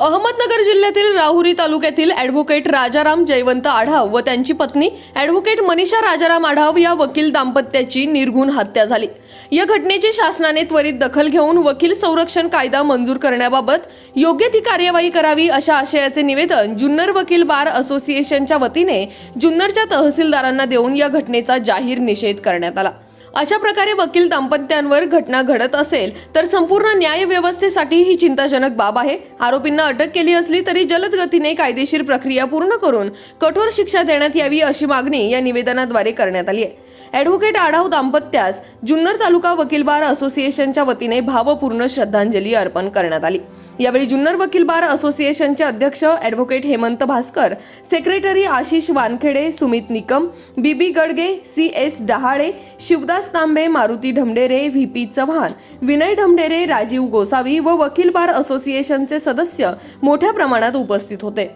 अहमदनगर जिल्ह्यातील राहुरी तालुक्यातील ॲडव्होकेट राजाराम जयवंत आढाव व त्यांची पत्नी ॲडव्होकेट मनीषा राजाराम आढाव या वकील दाम्पत्याची निर्घुण हत्या झाली. या घटनेची शासनाने त्वरित दखल घेऊन वकील संरक्षण कायदा मंजूर करण्याबाबत योग्य ती कार्यवाही करावी अशा आशयाचे निवेदन जुन्नर वकील बार असोसिएशनच्या वतीने जुन्नरच्या तहसीलदारांना देऊन या घटनेचा जाहीर निषेध करण्यात आला. अशा प्रकारे वकील दाम्पत्यांवर घटना घडत असेल तर संपूर्ण न्याय व्यवस्थेसाठी ही चिंताजनक बाब आहे. आरोपींना अटक केली असली तरी जलद गतीने कायदेशीर प्रक्रिया पूर्ण करून कठोर शिक्षा देण्यात यावी अशी मागणी या निवेदनाद्वारे करण्यात आली आहे. ॲडव्होकेट आढाव दाम्पत्यास जुन्नर तालुका वकील बार असोसिएशनच्या वतीने भावपूर्ण श्रद्धांजली अर्पण करण्यात आली. यावेळी जुन्नर वकील बार असोसिएशनचे अध्यक्ष advocate Hemant Bhaskar secretary Ashish Wankhede Sumit Nikam B B Gadge C S Dahale Shivdas Tambe Maruti Dhamdere V P Chavan Vinay Dhamdere Rajiv Gosavi व वकील बार असोसिएशनचे सदस्य मोठ्या प्रमाणात उपस्थित होते.